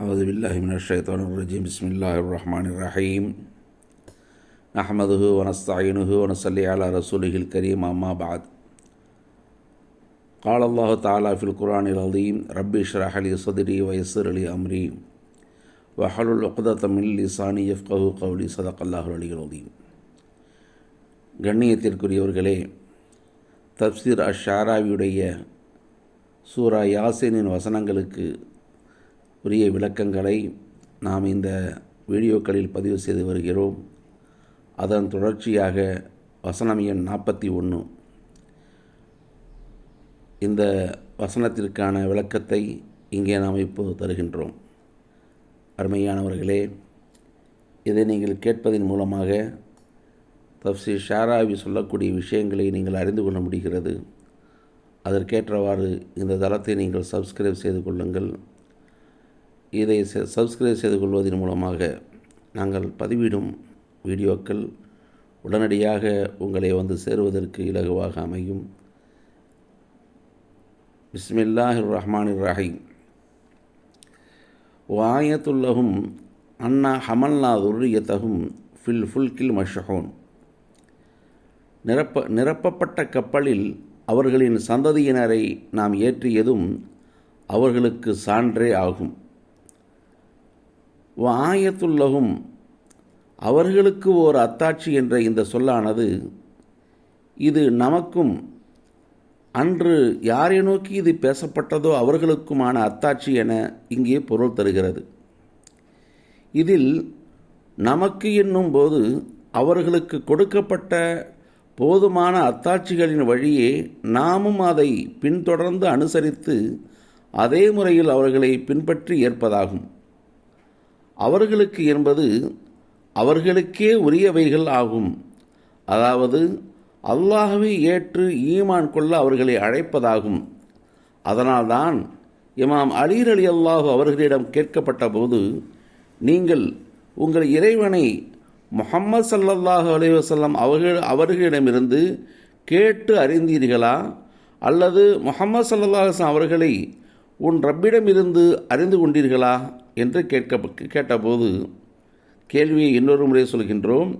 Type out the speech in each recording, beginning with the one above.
أعوذ بالله من الشيطان الرجيم بسم الله الرحمن الرحيم نحمده ونستعينه ونصلي على رسوله الكريم أما بعد قال الله تعالى في القرآن العظيم ربي اشرح لي صدري ويسر لي أمري وحلل عقدة من لساني يفقه قولي صدق الله العلي العظيم கண்ணியத்திற்குரியவர்களே தப்சீர் அஷாராவியுடைய சூரா யாசினின் வசனங்களுக்கு உரிய விளக்கங்களை நாம் இந்த வீடியோக்களில் பதிவு செய்து வருகிறோம். அதன் தொடர்ச்சியாக வசனம் எண் நாற்பத்தி ஒன்று. இந்த வசனத்திற்கான விளக்கத்தை இங்கே நாம் இப்போது தருகின்றோம். அருமையானவர்களே இதை நீங்கள் கேட்பதன் மூலமாக தப்சி ஷாராவி சொல்லக்கூடிய விஷயங்களை நீங்கள் அறிந்து கொள்ள முடிகிறது. அதற்கேற்றவாறு இந்த தளத்தை நீங்கள் சப்ஸ்கிரைப் செய்து கொள்ளுங்கள். இதை சப்ஸ்கிரைப் செய்து கொள்வதன் மூலமாக நாங்கள் பதிவிடும் வீடியோக்கள் உடனடியாக உங்களை வந்து சேருவதற்கு இலகுவாக அமையும். பிஸ்மில்லாஹிர் ரஹ்மான் ரஹீம் வாயத்துல்லகும் அண்ணா ஹமல்லா துர்ரியத்தகும் ஃபில் ஃபுல்கில் மஷஹோன். நிரப்ப நிரப்பப்பட்ட கப்பலில் அவர்களின் சந்ததியினரை நாம் ஏற்றியதும் அவர்களுக்கு சான்றே ஆகும். வாயத்துள்ளகும். அவர்களுக்கு ஓர் அத்தாட்சி என்ற இந்த சொல்லானது இது நமக்கும் அன்று யாரை நோக்கி இது பேசப்பட்டதோ அவர்களுக்குமான அத்தாட்சி என இங்கே பொருள் தருகிறது. இதில் நமக்கு என்னும் போது அவர்களுக்கு கொடுக்கப்பட்ட போதுமான அத்தாட்சிகளின் வழியே நாமும் அதை பின்தொடர்ந்து அனுசரித்து அதே முறையில் அவர்களை பின்பற்றி ஏற்பதாகும். அவர்களுக்கு என்பது அவர்களுக்கே உரியவைகள் ஆகும். அதாவது அல்லாஹவை ஏற்று ஈமான் கொள்ள அவர்களை அழைப்பதாகும். அதனால்தான் இமாம் அலீர் அலி அல்லாஹு அவர்களிடம் கேட்கப்பட்ட போது நீங்கள் உங்கள் இறைவனை முகம்மது சல்லல்லாஹு அலைவசல்லம் அவர்கள் அவர்களிடமிருந்து கேட்டு அறிந்தீர்களா? அல்லது முகம்மது சல்லல்லாஹ் அவர்களை உன் ரப்பிடமிருந்து அறிந்து கொண்டீர்களா? என்று கேட்க கேட்டபோது கேள்வியை இன்னொரு முறை சொல்கின்றோம்.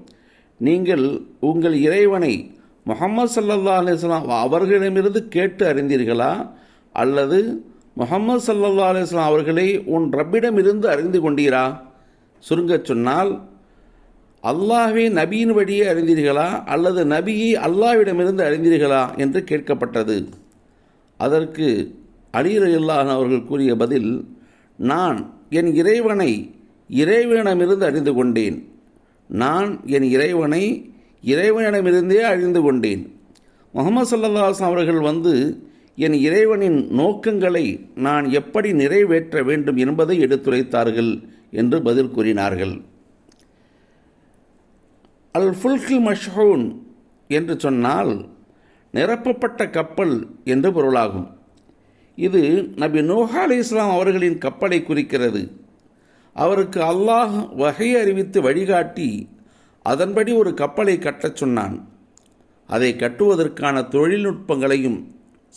நீங்கள் உங்கள் இறைவனை முகம்மது சல்லல்லா அலிஸ்லாம் அவர்களிடமிருந்து கேட்டு அறிந்தீர்களா? அல்லது முகமது சல்லல்லா அலிஸ்லாம் அவர்களை உன் ரப்பிடமிருந்து அறிந்து கொண்டீரா? சுருங்கச் சொன்னால் அல்லாஹே நபியின் வழியே அறிந்தீர்களா? அல்லது நபியை அல்லாவிடமிருந்து அறிந்தீர்களா? என்று கேட்கப்பட்டது. அதற்கு அலீர் அல்லாஹ் அவர்கள் கூறிய பதில் நான் என் இறைவனை இறைவனிடமிருந்து அறிந்து கொண்டேன். நான் என் இறைவனை இறைவனிடமிருந்தே அறிந்து கொண்டேன். முகமது சல்லாஹ் அவர்கள் வந்து என் இறைவனின் நோக்கங்களை நான் எப்படி நிறைவேற்ற வேண்டும் என்பதை எடுத்துரைத்தார்கள் என்று பதில் கூறினார்கள். அல் ஃபுல்கில் மஷ்ஹூன் என்று சொன்னால் நிரப்பப்பட்ட கப்பல் என்று பொருளாகும். இது நபி நூஹா அலி இஸ்லாம் அவர்களின் கப்பலை குறிக்கிறது. அவருக்கு அல்லாஹ் வகை அறிவித்து வழிகாட்டி அதன்படி ஒரு கப்பலை கட்டச் சொன்னான். அதை கட்டுவதற்கான தொழில்நுட்பங்களையும்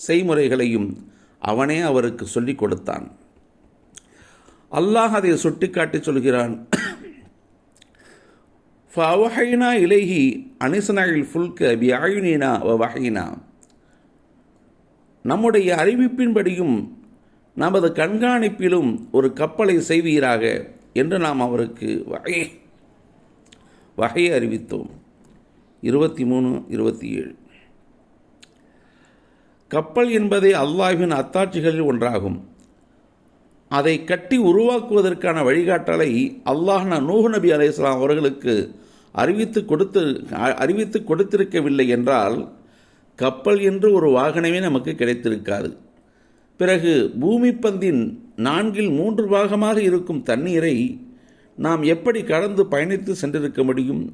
செய்முறைகளையும் அவனே அவருக்கு சொல்லிக் கொடுத்தான். அல்லாஹ் அதை சுட்டிக்காட்டி சொல்கிறான். ஃபவஹைனா இலேஹி அனிசனாயில் ஃபுல்க பி ஆயுனினா வ வஹைனா. நம்முடைய அறிவிப்பின்படியும் நமது கண்காணிப்பிலும் ஒரு கப்பலை செய்வீராக என்று நாம் அவருக்கு வகை வகையை அறிவித்தோம். இருபத்தி மூணு இருபத்தி ஏழு. கப்பல் என்பதே அல்லாஹின் அத்தாட்சிகளில் ஒன்றாகும். அதை கட்டி உருவாக்குவதற்கான வழிகாட்டலை அல்லாஹ் நூஹ் நபி அலையாம் அவர்களுக்கு அறிவித்து கொடுத்து அறிவித்து கொடுத்திருக்கவில்லை என்றால் கப்பல் என்று ஒரு வாகனமே நமக்கு கிடைத்திருக்காது. பிறகு பூமிப்பந்தின் நான்கில் மூன்று பாகமாக இருக்கும் தண்ணீரை நாம் எப்படி கடந்து பயணித்து சென்றிருக்க முடியும்?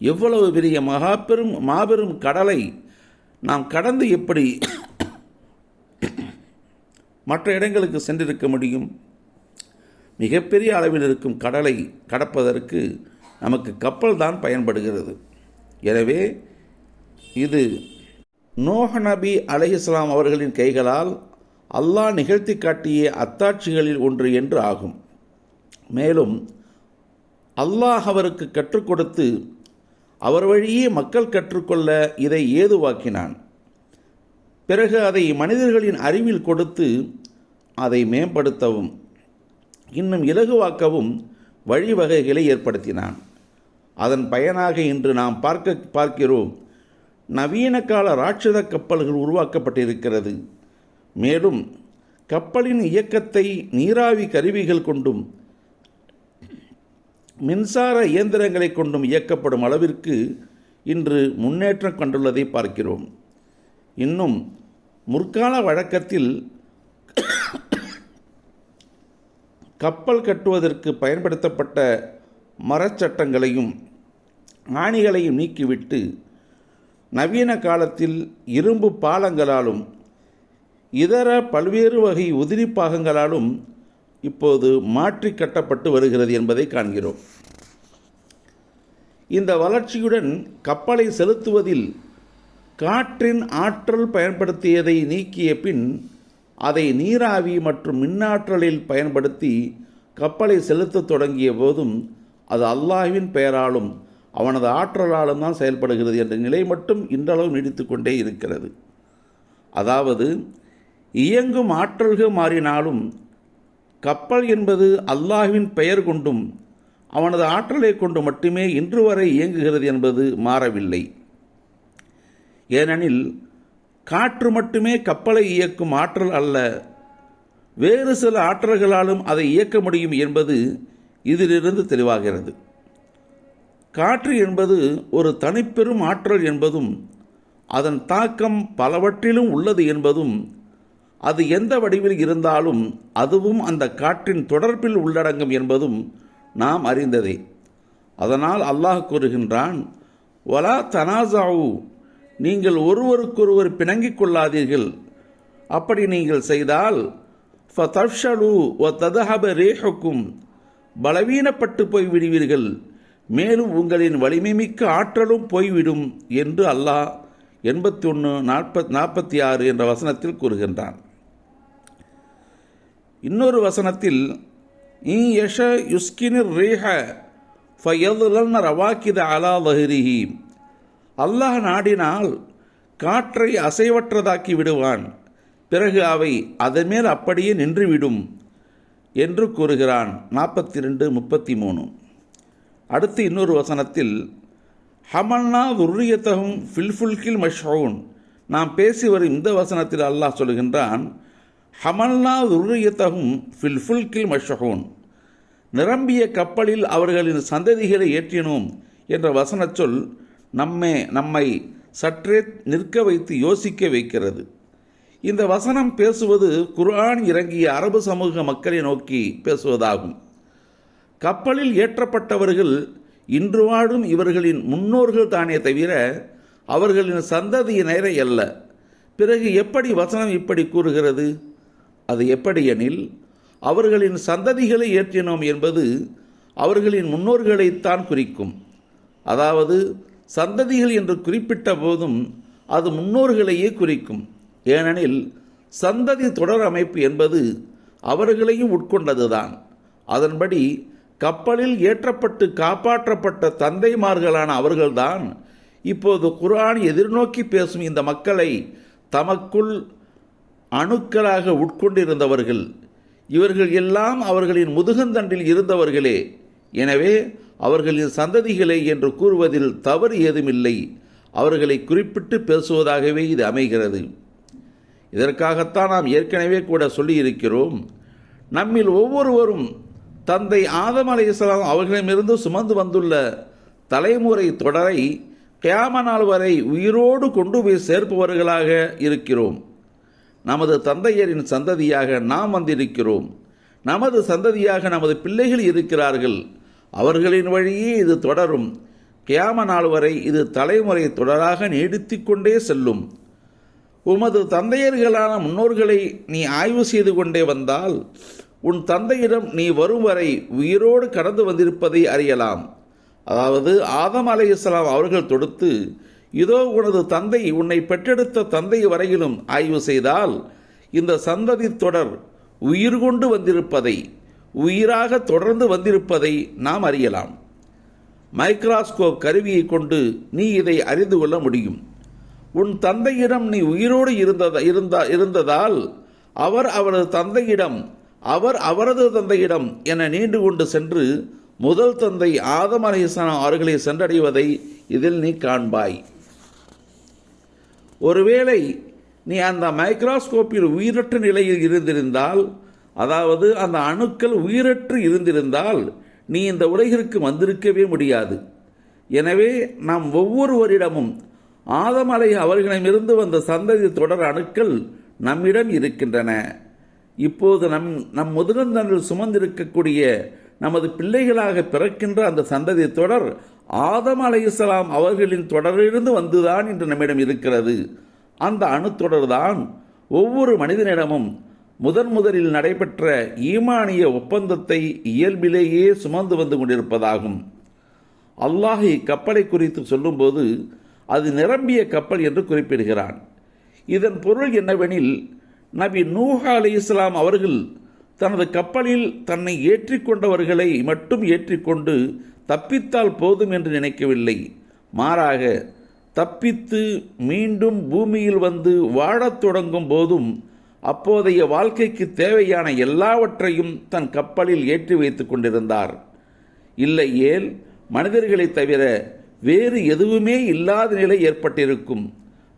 எவ்வளவு பெரிய மகாபெரும் மாபெரும் கடலை நாம் கடந்து எப்படி மற்ற இடங்களுக்கு சென்றிருக்க முடியும்? மிகப்பெரிய அளவில் இருக்கும் கடலை கடப்பதற்கு நமக்கு கப்பல் தான் பயன்படுகிறது. எனவே இது நோஹ நபி அலைஹிஸ்லாம் அவர்களின் கைகளால் அல்லாஹ் நிகழ்த்தி காட்டிய அத்தாட்சிகளில் ஒன்று என்று ஆகும். மேலும் அல்லாஹ் அவருக்கு கற்றுக் கொடுத்து அவர் வழியே மக்கள் கற்றுக்கொள்ள இதை ஏதுவாக்கினான். பிறகு அதை மனிதர்களின் அறிவில் கொடுத்து அதை மேம்படுத்தவும் இன்னும் இலகுவாக்கவும் வழிவகைகளை ஏற்படுத்தினான். அதன் பயனாக இன்று நாம் பார்க்க பார்க்கிறோம். நவீன கால ராட்சத கப்பல்கள் உருவாக்கப்பட்டிருக்கிறது. மேலும் கப்பலின் இயக்கத்தை நீராவி கருவிகள் கொண்டும் மின்சார இயந்திரங்களை கொண்டும் இயக்கப்படும் அளவிற்கு இன்று முன்னேற்றம் கண்டுள்ளதை பார்க்கிறோம். இன்னும் முற்கால வழக்கத்தில் கப்பல் கட்டுவதற்கு பயன்படுத்தப்பட்ட மரச்சட்டங்களையும் ஆணிகளையும் நீக்கிவிட்டு நவீன காலத்தில் இரும்பு பாலங்களாலும் இதர பல்வேறு வகை உதிரி பாகங்களாலும் இப்போது மாற்றி கட்டப்பட்டு வருகிறது என்பதை காண்கிறோம். இந்த வளர்ச்சியுடன் கப்பலை செலுத்துவதில் காற்றின் ஆற்றல் பயன்படுத்தியதை நீக்கிய பின் அதை நீராவி மற்றும் மின்னாற்றலில் பயன்படுத்தி கப்பலை செலுத்தத் தொடங்கிய போதும் அது அல்லாஹ்வின் பெயராலும் அவனது ஆற்றலாலும் தான் செயல்படுகிறது என்ற நிலை மட்டும் இன்றளவு நீடித்து கொண்டே இருக்கிறது. அதாவது இயங்கும் ஆற்றல்கள் மாறினாலும் கப்பல் என்பது அல்லாஹ்வின் பெயர் கொண்டும் அவனது ஆற்றலை கொண்டு மட்டுமே இன்று வரை இயங்குகிறது என்பது மாறவில்லை. ஏனெனில் காற்று மட்டுமே கப்பலை இயக்கும் ஆற்றல் அல்ல வேறு சில ஆற்றல்களாலும் அதை இயக்க முடியும் என்பது இதிலிருந்து தெளிவாகிறது. காற்று என்பது ஒரு தனிப்பெரும் ஆற்றல் என்பதும் அதன் தாக்கம் பலவற்றிலும் உள்ளது என்பதும் அது எந்த வடிவில் இருந்தாலும் அதுவும் அந்த காற்றின் தொடர்பில் உள்ளடங்கும் என்பதும் நாம் அறிந்ததே. அதனால் அல்லாஹ் கூறுகின்றான் வலா தனாசாவு நீங்கள் ஒருவருக்கொருவர் பிணங்கிக் கொள்ளாதீர்கள். அப்படி நீங்கள் செய்தால் ஒ ததஹப ரேஹுக்கும் பலவீனப்பட்டு போய் விடுவீர்கள். மேலும் உங்களின் வலிமை மிக்க ஆற்றலும் போய்விடும் என்று அல்லாஹ் எண்பத்தி ஒன்று நாற்பத் நாற்பத்தி ஆறு என்ற வசனத்தில் கூறுகின்றான். இன்னொரு வசனத்தில் இ யஷ யுஸ்கினிர் ரேஹ ஃபயதுலன் ரவாக்கித அலா லஹிரிஹி அல்லாஹ் நாடினால் காற்றை அசைவற்றதாக்கி விடுவான். பிறகு அவை அதன் மேல் அப்படியே நின்றுவிடும் என்று கூறுகிறான். நாற்பத்தி ரெண்டு முப்பத்தி மூணு அடுத்து இன்னொரு வசனத்தில் ஹமல்னா துர்ரியத்தகும் ஃபில்ஃபுல்கில் மஷ்ஹூன். நாம் பேசி வரும் இந்த வசனத்தில் அல்லாஹ் சொல்கின்றான் ஹமல்னா துர்ரியத்தகும் ஃபில்ஃபுல்கில் மஷ்ஹூன். நிரம்பிய கப்பலில் அவர்களின் சந்ததிகளை ஏற்றினோம் என்ற வசனச் சொல் நம்மை நம்மை சற்றே நிற்க வைத்து யோசிக்க வைக்கிறது. இந்த வசனம் பேசுவது குர்ஆன் இறங்கிய அரபு சமூக மக்களை நோக்கி பேசுவதாகும். கப்பலில் ஏற்றப்பட்டவர்கள் இன்று வாழும் இவர்களின் முன்னோர்கள் தானே தவிர அவர்களின் சந்ததியினரை அல்ல. பிறகு எப்படி வசனம் இப்படி கூறுகிறது? அது எப்படி எனில் அவர்களின் சந்ததிகளை ஏற்றினோம் என்பது அவர்களின் முன்னோர்களைத்தான் குறிக்கும். அதாவது சந்ததிகள் என்று குறிப்பிட்ட போதும் அது முன்னோர்களையே குறிக்கும். ஏனெனில் சந்ததி தொடர் அமைப்பு என்பது அவர்களையும் உட்கொண்டதுதான். அதன்படி கப்பலில் ஏற்றப்பட்டு காப்பாற்றப்பட்ட தந்தைமார்களான அவர்கள்தான் இப்போது குரான் எதிர்நோக்கி பேசும் இந்த மக்களை தமக்குள் அணுக்களாக உட்கொண்டிருந்தவர்கள். இவர்கள் எல்லாம் அவர்களின் முதுகந்தண்டில் இருந்தவர்களே. எனவே அவர்களின் சந்ததிகளை என்று கூறுவதில் தவறு ஏதுமில்லை. அவர்களை குறிப்பிட்டு பேசுவதாகவே இது அமைகிறது. இதற்காகத்தான் நாம் ஏற்கனவே கூட சொல்லியிருக்கிறோம். நம்மில் ஒவ்வொருவரும் தந்தை ஆதம் அலி இஸ்லாம் அவர்களிடமிருந்து சுமந்து வந்துள்ள தலைமுறை தொடரை கியாம நாள் வரை உயிரோடு கொண்டு போய் சேர்ப்பவர்களாக இருக்கிறோம். நமது தந்தையரின் சந்ததியாக நாம் வந்திருக்கிறோம். நமது சந்ததியாக நமது பிள்ளைகள் இருக்கிறார்கள். அவர்களின் வழியே இது தொடரும். கியாம நாள் வரை இது தலைமுறை தொடராக நீடித்து கொண்டே செல்லும். உமது தந்தையர்களான முன்னோர்களை நீ ஆய்வு செய்து கொண்டே வந்தால் உன் தந்தையிடம் நீ வரும் வரை உயிரோடு கடந்து வந்திருப்பதை அறியலாம். அதாவது ஆதம் அலை இஸ்லாம் அவர்கள் தொடுத்து இதோ உனது தந்தை உன்னை பெற்றெடுத்த தந்தை வரையிலும் ஆய்வு செய்தால் இந்த சந்ததி தொடர் உயிர் கொண்டு வந்திருப்பதை உயிராக தொடர்ந்து வந்திருப்பதை நாம் அறியலாம். மைக்ராஸ்கோப் கருவியை கொண்டு நீ இதை அறிந்து கொள்ள முடியும். உன் தந்தையிடம் நீ உயிரோடு இருந்தத இருந்தா இருந்ததால் அவர் அவரது தந்தையிடம் அவர் அவரது தந்தையிடம் என நீண்டு கொண்டு சென்று முதல் தந்தை ஆதம் அலைஹிஸ்ஸலாம் அவர்களை சென்றடைவதை இதில் நீ காண்பாய். ஒருவேளை நீ அந்த மைக்ரோஸ்கோப்பில் உயிரற்ற நிலையில் இருந்திருந்தால் அதாவது அந்த அணுக்கள் உயிரற்று இருந்திருந்தால் நீ இந்த உலகிற்கு வந்திருக்கவே முடியாது. எனவே நாம் ஒவ்வொருவரிடமும் ஆதமலை அவர்களிடமிருந்து வந்த சந்ததி தொடர் அணுக்கள் நம்மிடம் இருக்கின்றன. இப்போது நம் நம் முதுகந்தனில் சுமந்திருக்கக்கூடிய நமது பிள்ளைகளாக பிறக்கின்ற அந்த சந்ததி தொடர் ஆதம் அலைஹிஸ்ஸலாம் அவர்களின் தொடரிலிருந்து வந்துதான் இன்று நம்மிடம் இருக்கிறது. அந்த அணுத்தொடர்தான் ஒவ்வொரு மனிதனிடமும் முதன் முதலில் நடைபெற்ற ஈமானிய ஒப்பந்தத்தை இயல்பிலேயே சுமந்து வந்து கொண்டிருப்பதாகும். அல்லாஹ் இக்கப்பலை குறித்து சொல்லும்போது அது நிரம்பிய கப்பல் என்று குறிப்பிடுகிறான். இதன் பொருள் என்னவெனில் நபி நூஹா அலி இஸ்லாம் அவர்கள் தனது கப்பலில் தன்னை ஏற்றிக்கொண்டவர்களை மட்டும் ஏற்றிக்கொண்டு தப்பித்தால் போதும் என்று நினைக்கவில்லை. மாறாக தப்பித்து மீண்டும் பூமியில் வந்து வாழத் தொடங்கும் போதும் அப்போதைய வாழ்க்கைக்கு தேவையான எல்லாவற்றையும் தன் கப்பலில் ஏற்றி வைத்து கொண்டிருந்தார். இல்லை ஏல் மனிதர்களைத் தவிர வேறு எதுவுமே இல்லாத நிலை ஏற்பட்டிருக்கும்.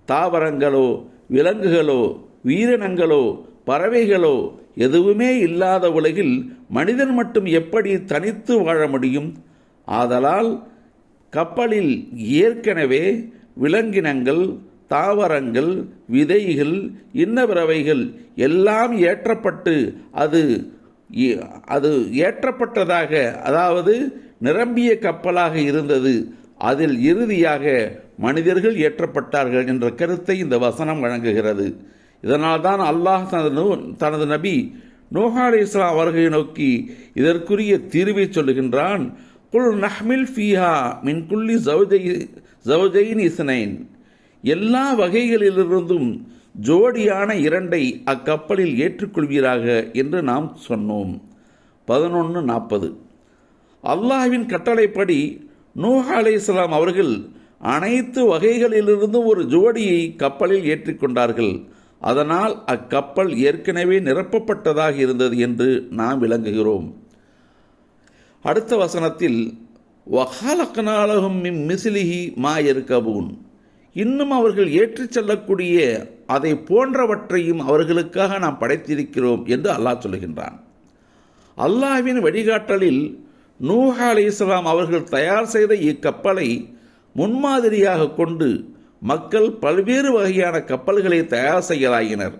தாவரங்களோ விலங்குகளோ உயிரினங்களோ பறவைகளோ எதுவுமே இல்லாத உலகில் மனிதன் மட்டும் எப்படி தனித்து வாழ முடியும்? ஆதலால் கப்பலில் ஏற்கனவே விலங்கினங்கள் தாவரங்கள் விதைகள் இன்னபிறவைகள் எல்லாம் ஏற்றப்பட்டு அது அது ஏற்றப்பட்டதாக அதாவது நிரம்பிய கப்பலாக இருந்தது. அதில் இறுதியாக மனிதர்கள் ஏற்றப்பட்டார்கள் என்ற கருத்தை இந்த வசனம் வழங்குகிறது. இதனால் தான் அல்லாஹ் தனது நூ- தனது நபி நோஹா அலைஹிஸ்ஸலாம் இஸ்லாம் அவர்களை நோக்கி இதற்குரிய தீர்வை சொல்லுகின்றான். குல் நஹ்மில் ஃபீஹா மின் குல்லி ஜவுஜை ஜவுஜைன் இஸ்னைன். எல்லா வகைகளிலிருந்தும் ஜோடியான இரண்டை அக்கப்பலில் ஏற்றுக்கொள்வீராக என்று நாம் சொன்னோம். பதினொன்று நாற்பது. அல்லாஹ்வின் கட்டளைப்படி நூஹ் இஸ்லாம் அவர்கள் அனைத்து வகைகளிலிருந்தும் ஒரு ஜோடியை கப்பலில் ஏற்றிக்கொண்டார்கள். அதனால் அக்கப்பல் ஏற்கனவே நிரப்பப்பட்டதாக இருந்தது என்று நாம் விளங்குகிறோம். அடுத்த வசனத்தில் வகாலக்கனாலகம் மிம் மிசிலிஹி மா இருக்கபூன் இன்னும் அவர்கள் ஏற்றிச் செல்லக்கூடிய அதை போன்றவற்றையும் அவர்களுக்காக நாம் படைத்திருக்கிறோம் என்று அல்லாஹ் சொல்கின்றான். அல்லாஹ்வின் வழிகாட்டலில் நூஹா இஸ்லாம் அவர்கள் தயார் செய்த இக்கப்பலை முன்மாதிரியாக கொண்டு மக்கள் பல்வேறு வகையான கப்பல்களை தயார் செய்யலாயினர்.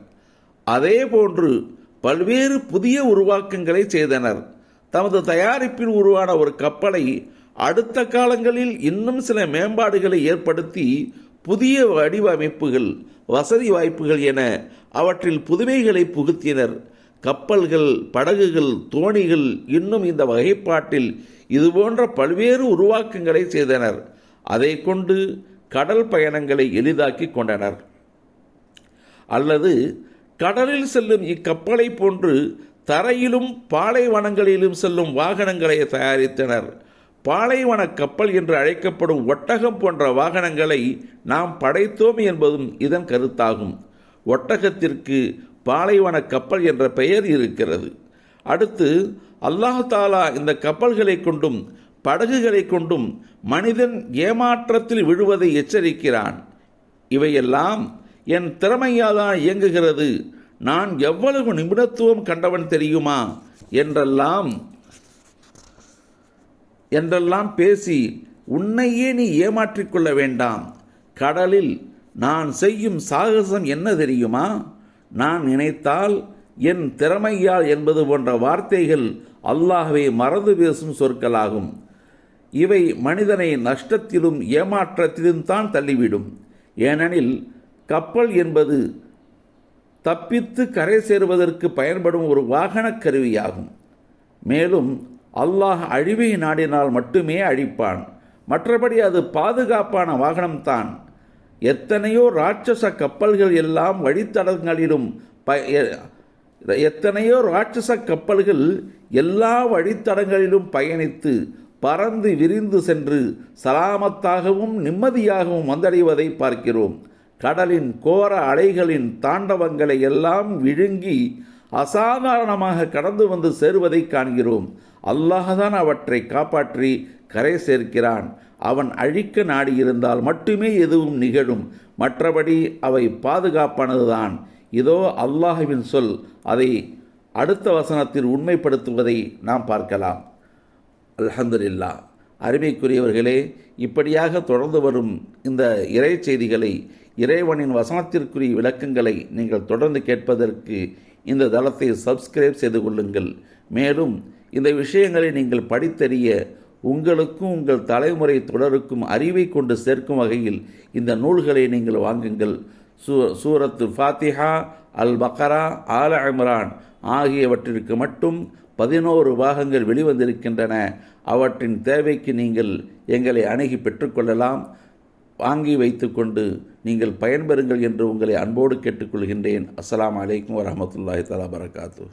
அதேபோன்று பல்வேறு புதிய உருவாக்கங்களை செய்தனர். தமது தயாரிப்பில் உருவான ஒரு கப்பலை அடுத்த காலங்களில் இன்னும் சில மேம்பாடுகளை ஏற்படுத்தி புதிய வடிவமைப்புகள் வசதி வாய்ப்புகள் என அவற்றில் புதுமைகளை புகுத்தினர். கப்பல்கள் படகுகள் தோணிகள் இன்னும் இந்த வகைப்பாட்டில் இதுபோன்ற பல்வேறு உருவாக்கங்களை செய்தனர். அதை கொண்டு கடல் பயணங்களை எளிதாக்கி கொண்டனர். அல்லது கடலில் செல்லும் இக்கப்பலை போன்று தரையிலும் பாலைவனங்களிலும் செல்லும் வாகனங்களை தயாரித்தனர். பாலைவன கப்பல் என்று அழைக்கப்படும் ஒட்டகம் போன்ற வாகனங்களை நாம் படைத்தோம் என்பதும் இதன் கருத்தாகும். ஒட்டகத்திற்கு பாலைவன கப்பல் என்ற பெயர் இருக்கிறது. அடுத்து அல்லாஹ் தாலா இந்த கப்பல்களை கொண்டும் படகுகளை கொண்டும் மனிதன் ஏமாற்றத்தில் விழுவதை எச்சரிக்கிறான். இவையெல்லாம் என் திறமையால்தான் இயங்குகிறது. நான் எவ்வளவு நிபுணத்துவம் கண்டவன் தெரியுமா? என்றெல்லாம் என்றெல்லாம் பேசி உன்னையே நீ ஏமாற்றிக் கொள்ள வேண்டாம். கடலில் நான் செய்யும் சாகசம் என்ன தெரியுமா? நான் நினைத்தால் என் திறமையால் என்பது போன்ற வார்த்தைகள் அல்லாஹ்வை மறந்து பேசும் சொற்களாகும். இவை மனிதனை நஷ்டத்திலும் ஏமாற்றத்திலும் தான் தள்ளிவிடும். ஏனெனில் கப்பல் என்பது தப்பித்து கரை சேருவதற்கு பயன்படும் ஒரு வாகனக் கருவியாகும். மேலும் அல்லாஹ் அழிவை நாடினால் மட்டுமே அழிப்பான். மற்றபடி அது பாதுகாப்பான வாகனம்தான். எத்தனையோ ராட்சச கப்பல்கள் எல்லாம் வழித்தடங்களிலும் ப எத்தனையோ ராட்சச கப்பல்கள் எல்லா வழித்தடங்களிலும் பயணித்து பறந்து விரிந்து சென்று சலாமத்தாகவும் நிம்மதியாகவும் வந்தடைவதை பார்க்கிறோம். கடலின் கோர அலைகளின் தாண்டவங்களை எல்லாம் விழுங்கி அசாதாரணமாக கடந்து வந்து சேருவதை காண்கிறோம். அல்லாஹான் அவற்றை காப்பாற்றி கரை சேர்க்கிறான். அவன் அழிக்க நாடியிருந்தால் மட்டுமே எதுவும் நிகழும். மற்றபடி அவை பாதுகாப்பானதுதான். இதோ அல்லாஹுவின் சொல். அதை அடுத்த வசனத்தில் உண்மைப்படுத்துவதை நாம் பார்க்கலாம். அல்ஹம்துலில்லா அருமைக்குரியவர்களே இப்படியாக தொடர்ந்து வரும் இந்த இறை செய்திகளை இறைவனின் வசனத்திற்குரிய விளக்கங்களை நீங்கள் தொடர்ந்து கேட்பதற்கு இந்த தளத்தை சப்ஸ்கிரைப் செய்து கொள்ளுங்கள். மேலும் இந்த விஷயங்களை நீங்கள் படித்தறிய உங்களுக்கும் உங்கள் தலைமுறை தொடருக்கும் அறிவை கொண்டு சேர்க்கும் வகையில் இந்த நூல்களை நீங்கள் வாங்குங்கள். சூ சூரத்து ஃபாத்திஹா அல் பக்கரா ஆல இம்ரான் ஆகியவற்றிற்கு மட்டும் பதினோரு பாகங்கள் வெளிவந்திருக்கின்றன. அவற்றின் தேவைக்கு நீங்கள் எங்களை அணுகி பெற்றுக்கொள்ளலாம். வாங்கி வைத்துக்கொண்டு நீங்கள் பயன்பெறுங்கள் என்று உங்களை அன்போடு கேட்டுக்கொள்கின்றேன். அஸ்லாம் அலைக்கும் வரமத்துல்லாஹி தலா பரகாத்து